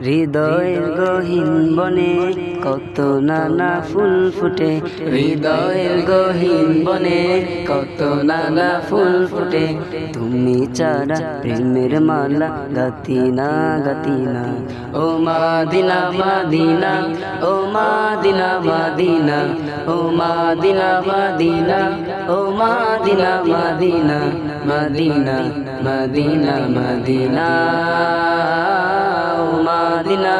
হৃদয়ের গহীন বনে কত নানা ফুল ফুটে। হৃদয়ের গহীন বনে কত নানা ফুল ফুটে। তুমি চারা প্রেমের মালা গাতি না গাতি না ও মাদিনা মাদিনা ও মাদিনা মাদিনা। ও মাদিনা মাদিনা। ও মাদিনা মাদিনা। মাদিনা মাদিনা মাদিনা। ও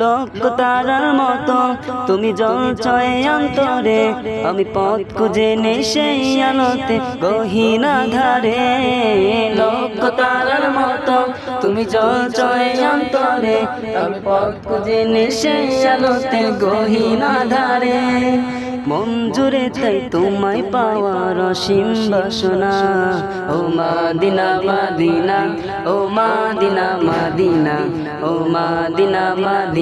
লক্ষ তারার মতো, তুমি জল চয়ে অন্তরে, আমি পথ খুঁজে নেই সেই আলোতে, গহিনা ধারে লক্ষ তারার মতো, তুমি জল চয়ে অন্তরে, আমি পথ খুঁজে নেই সেই আলোতে, গহিনা ধারে জুড়ে তাই তোমায় পাওয়ার অসীম বাসনা। ও মাদিনা মাদিনা, ও মাদিনা মাদিনা, ও মাদিনা মাদিনা।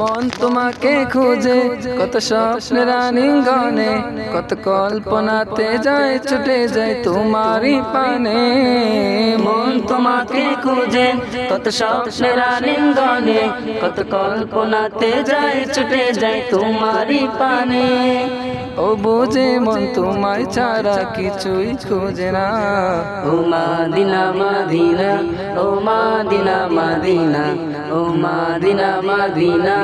মন তোমাকে খুঁজে, কত স্বপ্নের আলিঙ্গনে কত কল্পনাতে যায়, ছুটে যায় তোমারই পানে। মন তোমাকে খুঁজে, কত স্বপ্নের আলিঙ্গনে কত কল্পনাতে যায়, ছুটে যায় তোমারই পানে। ও বুঝে মন তোমায় ছাড়া কিছুই খুঁজে না। ও মা মাদিনা মাদিনা, ও মা মাদিনা মাদিনা, ও মা মাদিনা মাদিনা।